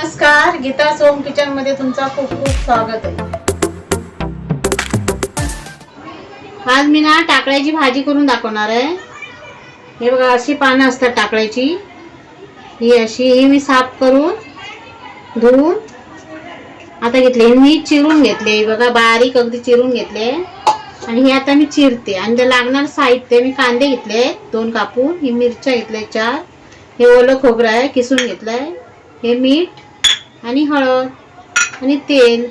नमस्कार गीता सोम किचनमध्ये तुमचं खूप खूप स्वागत आहे. आज मी ना टाकळ्याची भाजी करून दाखवणार आहे. हे बघा अशी पानं असतात टाकळ्याची. ही अशी ही मी साफ करून धुवून आता घेतले. हे मी चिरून घेतले. बघा बारीक अगदी चिरून घेतले. आणि हे आता मी चिरते. आणि त्या लागणार साहित्य मी कांदे घेतले दोन कापून. ही मिरच्या घेतल्या चार. हे ओलं खोबरं आहे किसून घेतलंय. हे मीठ आणि हळद आणि तेल.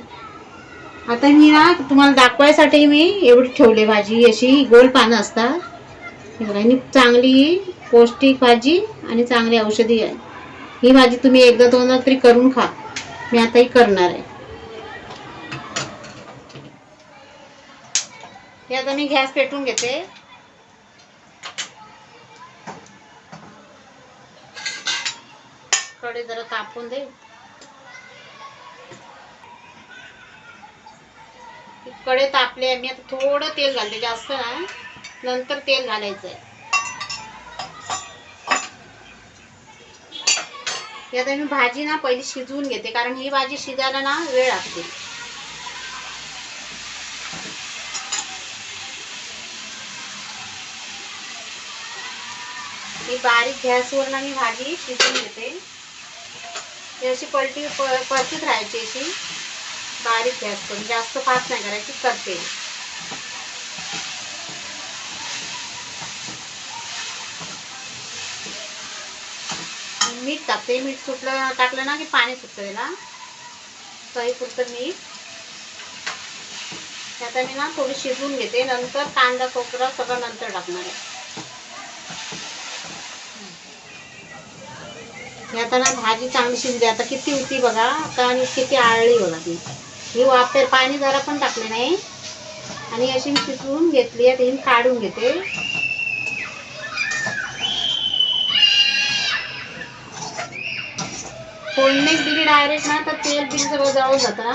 आता मी ना तुम्हाला दाखवायसाठी मी एवढी ठेवली भाजी. अशी गोल पानं असतात. आणि चांगली पौष्टिक भाजी आणि चांगली औषधी आहे. ही भाजी तुम्ही एकदा दोनदा तरी करून खा. मी आता ही करणार आहे. हे आता मी गॅस पेटून घेते. कडे जरा तापून दे. कडे तापले मी आता थोडं तेल घालते जास्त ना. नंतर तेल घालायचं आहे आता मी भाजी ना पहिली शिजवून घेते कारण ही भाजी शिजायला ना वेळ लागते. ही बारीक गॅसवर ना मी भाजी शिजवून घेते. अशी पलटी प- परतीत राहायची अशी. बारीक गॅस करून जास्त फास्ट नाही करायची करते मीठ टाकते मीठ सुटलं टाकलं ना की पाणी सुटतं त्याला. तरी पुरतं मीठ. आता मी ना थोडी शिजवून घेते नंतर कांदा कोकरा सगळं नंतर टाकणार आहे. आता ना भाजी चांगली शिजली आता किती होती बघा आता आणि किती आळली बघा ती. ही वाफेर पाणी जरा पण टाकले नाही. आणि अशी मी शिजवून घेतली आहे ती मी काढून घेते. फोडणी दिली डायरेक्ट ना तर तेल बिल सगळं जळून जातं ना.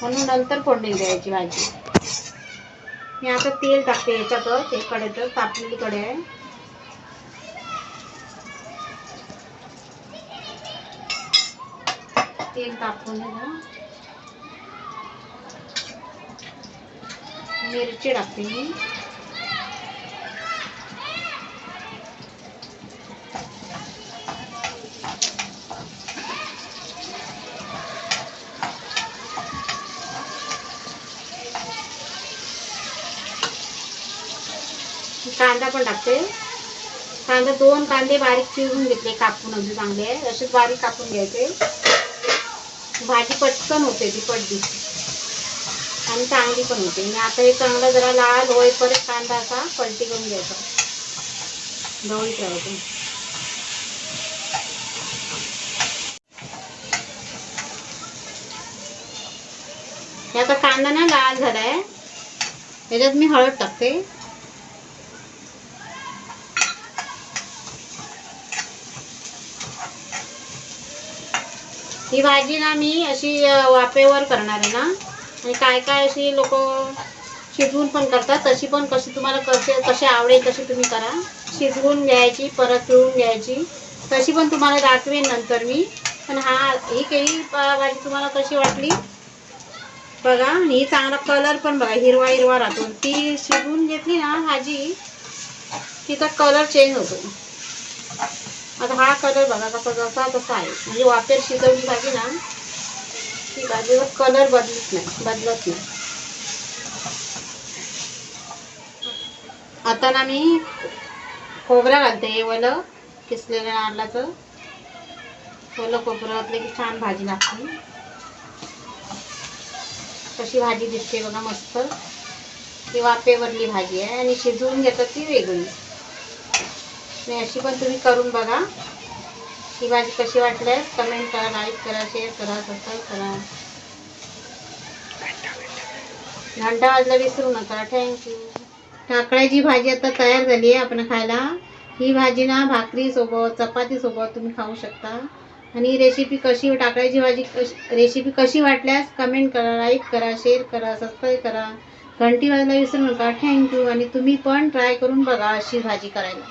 म्हणून नंतर फोडणी द्यायची भाजी. मी आता तेल टाकते याच्यातच एक कडेतच तापलेली कडे आहे. तेल तापवून ना मिरची टाकते मी. कांदा पण टाकते. कांदा दोन कांदे बारीक चिरून घेतले कापून अगदी चांगले. असेच बारीक कापून घ्यायचे. भाजी पटकन होते ती पडली आणि चांगली पण होते. मी आता हे चांगलं जरा लाल होईपर्यंत कांदा असा पलटी करून घ्यायचा दोन ठेवायचं हे आता कांदा ना लाल झालाय. याच्यात मी हळद टाकते. ही भाजी ना मी अशी वाफेवर करणार आहे ना. काय काय अशी लोक शिजवून पण करतात. तशी पण कशी तुम्हाला कसे कसे आवडेल तशी तुम्ही करा. शिजवून घ्यायची परत पिळून घ्यायची. तशी पण तुम्हाला दाखवेन नंतर मी. पण हा ही केली भाजी तुम्हाला कशी वाटली? बघा आणि ही चांगला कलर पण बघा हिरवा हिरवा राहतो. ती शिजवून घेतली ना भाजी तिचा कलर चेंज होतो. आता हा कलर बघा कसा जसा तसा आहे. म्हणजे वाफेर शिजवली भाजी ना ती भाजीचा कलर बदलत नाही बदलत नाही. आता ना मी खोबरं घालते ओलं किसलेलं नारळाचं. ओलं खोबरं घातलं की छान भाजी लागते. कशी भाजी दिसते बघा मस्त. ती वाफेवरली भाजी आहे आणि शिजवून घेतात ती वेगळी. आणि अशी पण तुम्ही करून बघा. ही भाजी कशी वाटल्यास कमेंट करा लाईक करा शेअर करा सबस्क्राईब करा. घंटा वाजला विसरू नका. थँक्यू टाकळ्याची भाजी आता तयार झाली आहे आपण खायला. ही भाजी ना भाकरीसोबत चपातीसोबत तुम्ही खाऊ शकता. आणि रेसिपी कशी टाकळ्याची भाजी कशी रेसिपी कशी वाटल्यास कमेंट करा लाईक करा शेअर करा सबस्क्राईब करा. घंटी वाजला विसरू नका. थँक्यू आणि तुम्ही पण ट्राय करून बघा अशी भाजी करायला.